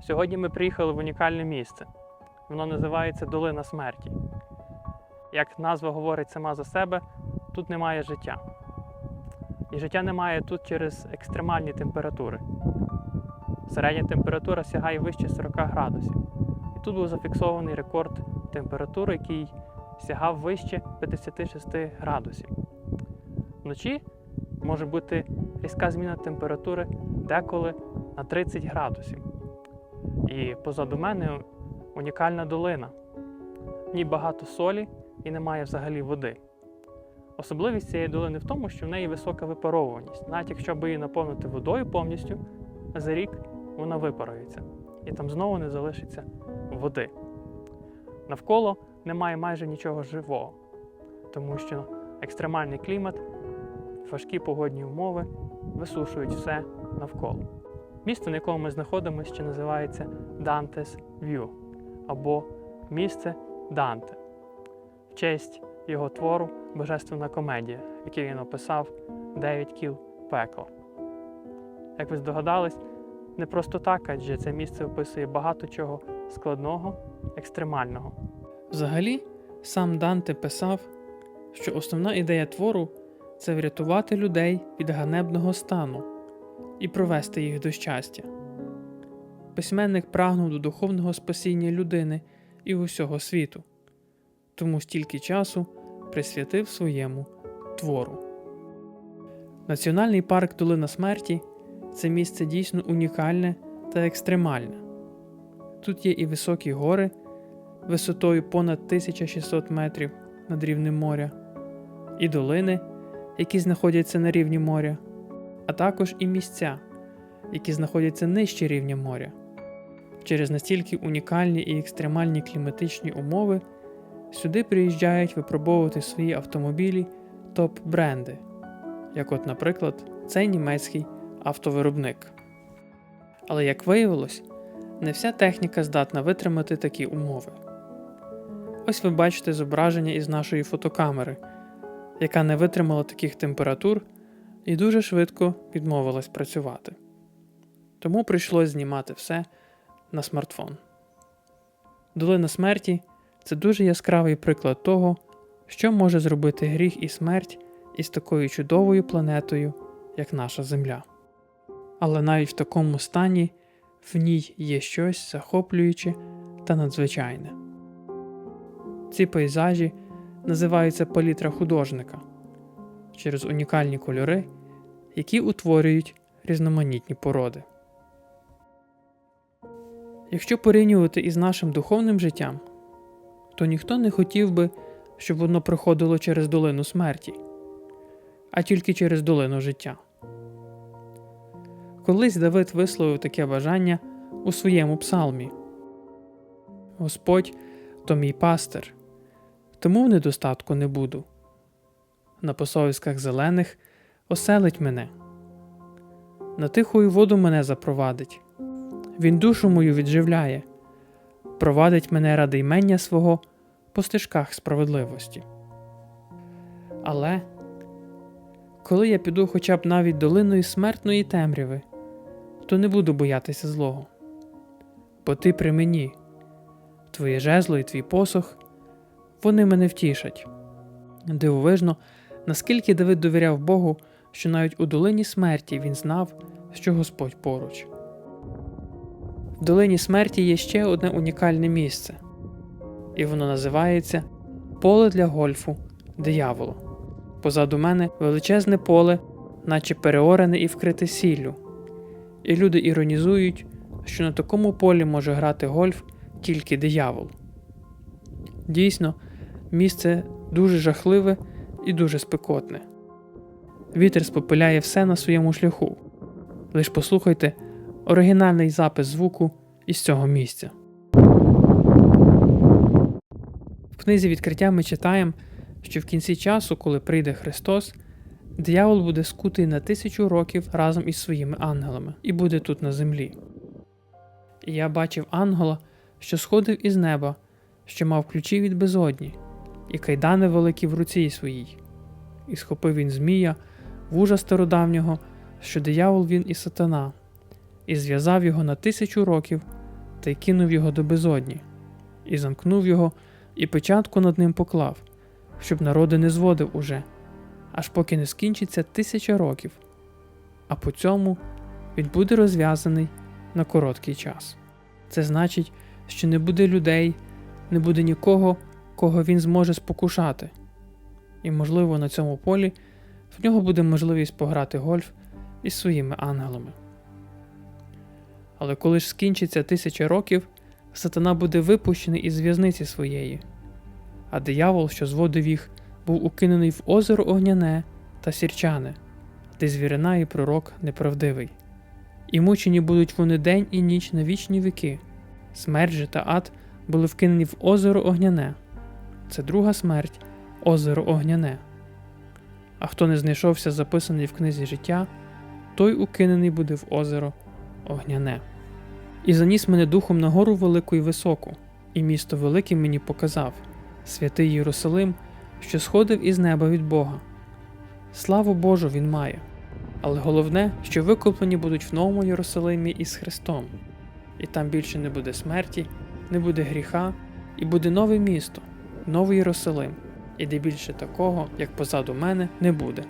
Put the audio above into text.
Сьогодні ми приїхали в унікальне місце. Воно називається Долина смерті. Як назва говорить сама за себе, тут немає життя. І життя немає тут через екстремальні температури. Середня температура сягає вище 40 градусів. І тут був зафіксований рекорд температури, який сягав вище 56 градусів. Вночі може бути різка зміна температури деколи на 30 градусів. І позаду мене унікальна долина. В ній багато солі і немає взагалі води. Особливість цієї долини в тому, що в неї висока випаровуваність. Навіть якщо би її наповнити водою повністю, за рік вона випарується. І там знову не залишиться води. Навколо немає майже нічого живого, тому що екстремальний клімат, важкі погодні умови висушують все навколо. Місце, на якому ми знаходимося, ще називається Dante's View або місце Данте в честь його твору Божественна комедія, який він описав Дев'ять кіл пекла. Як ви здогадались, не просто так, адже це місце описує багато чого складного, екстремального. Взагалі, сам Данте писав, що основна ідея твору це врятувати людей від ганебного стану і провести їх до щастя. Письменник прагнув до духовного спасіння людини і усього світу, тому стільки часу присвятив своєму твору. Національний парк Долина Смерті це місце дійсно унікальне та екстремальне. Тут є і високі гори висотою понад 1600 метрів над рівнем моря, і долини, які знаходяться на рівні моря, а також і місця, які знаходяться нижче рівня моря. Через настільки унікальні і екстремальні кліматичні умови сюди приїжджають випробовувати свої автомобілі топ-бренди, як от, наприклад, цей німецький автовиробник. Але як виявилось, не вся техніка здатна витримати такі умови. Ось ви бачите зображення із нашої фотокамери, яка не витримала таких температур і дуже швидко відмовилась працювати. Тому прийшлось знімати все на смартфон. Долина смерті це дуже яскравий приклад того, що може зробити гріх і смерть із такою чудовою планетою, як наша Земля. Але навіть в такому стані в ній є щось захоплююче та надзвичайне. Ці пейзажі називаються палітра художника через унікальні кольори, які утворюють різноманітні породи. Якщо порівнювати із нашим духовним життям, то ніхто не хотів би, щоб воно проходило через долину смерті, а тільки через долину життя. Колись Давид висловив таке бажання у своєму псалмі Господь то мій пастир, тому в недостатку не буду. На посовісках зелених оселить мене, на тихою воду мене запровадить. Він душу мою відживляє, провадить мене ради ймення свого по стежках справедливості. Але коли я піду хоча б навіть долиною смертної темряви, то не буду боятися злого. Бо ти при мені, твоє жезло і твій посох, вони мене втішать. Дивовижно, наскільки Давид довіряв Богу, що навіть у долині смерті він знав, що Господь поруч. В долині смерті є ще одне унікальне місце, і воно називається Поле для гольфу дияволу. Позаду мене величезне поле, наче переорене і вкрите сіллю. І люди іронізують, що на такому полі може грати гольф тільки диявол. Дійсно, місце дуже жахливе і дуже спекотне. Вітер спопиляє все на своєму шляху. Лиш послухайте оригінальний запис звуку із цього місця. В книзі відкриття ми читаємо, що в кінці часу, коли прийде Христос, диявол буде скутий на тисячу років разом із своїми ангелами і буде тут на землі. І я бачив ангела, що сходив із неба, що мав ключі від безодні, і кайдани великі в руці своїй. І схопив він Змія, вужа стародавнього, що диявол він і сатана, і зв'язав його на тисячу років та й кинув його до безодні, і замкнув його, і печатку над ним поклав, щоб народи не зводив уже, аж поки не скінчиться тисяча років, а по цьому він буде розв'язаний на короткий час. Це значить, що не буде людей, не буде нікого, кого він зможе спокушати. І, можливо, на цьому полі в нього буде можливість пограти гольф із своїми ангелами. Але коли ж скінчиться тисяча років, сатана буде випущений із в'язниці своєї, а диявол, що зводив їх, був укинений в озеро огняне та сірчане, де звірина і пророк неправдивий. І мучені будуть вони день і ніч на вічні віки. Смерть же та ад були вкинені в озеро огняне. Це друга смерть, озеро огняне. А хто не знайшовся записаний в книзі життя, той укинений буде в озеро огняне. І заніс мене духом на гору велику і високу, і місто велике мені показав святий Єрусалим, що сходив із неба від Бога. Славу Божу він має, але головне, що викуплені будуть в новому Єрусалимі із Христом, і там більше не буде смерті, не буде гріха, і буде нове місто, новий Єрусалим, і де більше такого, як позаду мене, не буде.